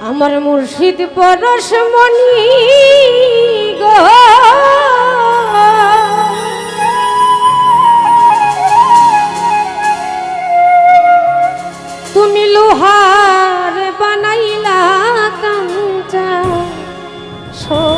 আমার মুর্শিদ পরশমণি গো। তুমি লোহার বানাইলা কাঞ্চা সোনা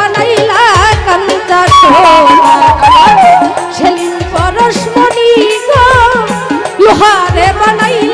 বানাইলা কান্তা সেলিম পরশমণি লোহারে বানাইলা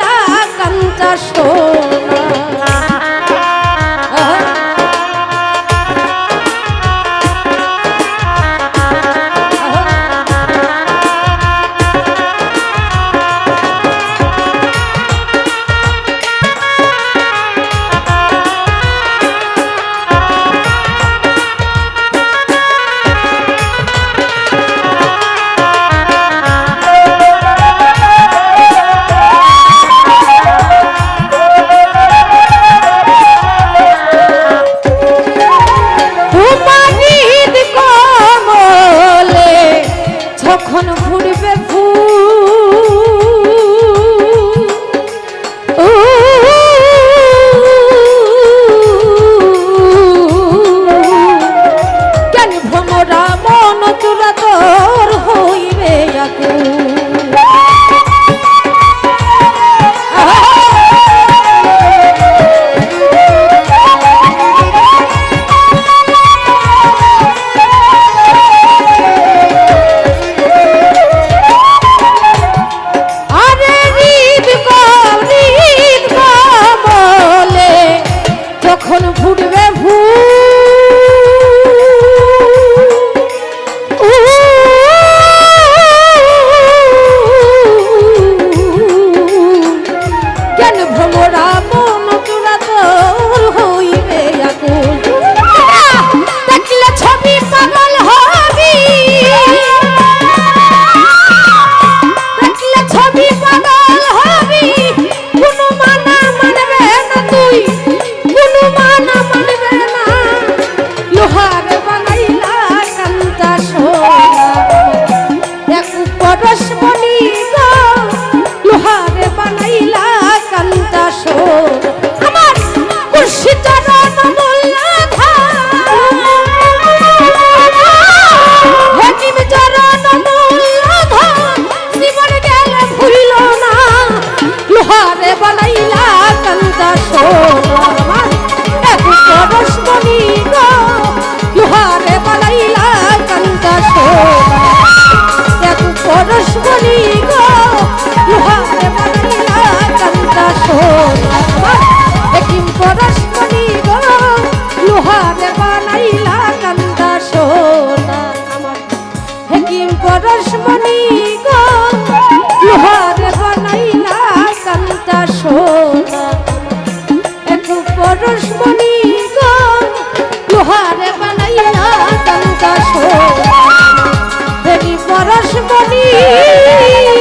Ami!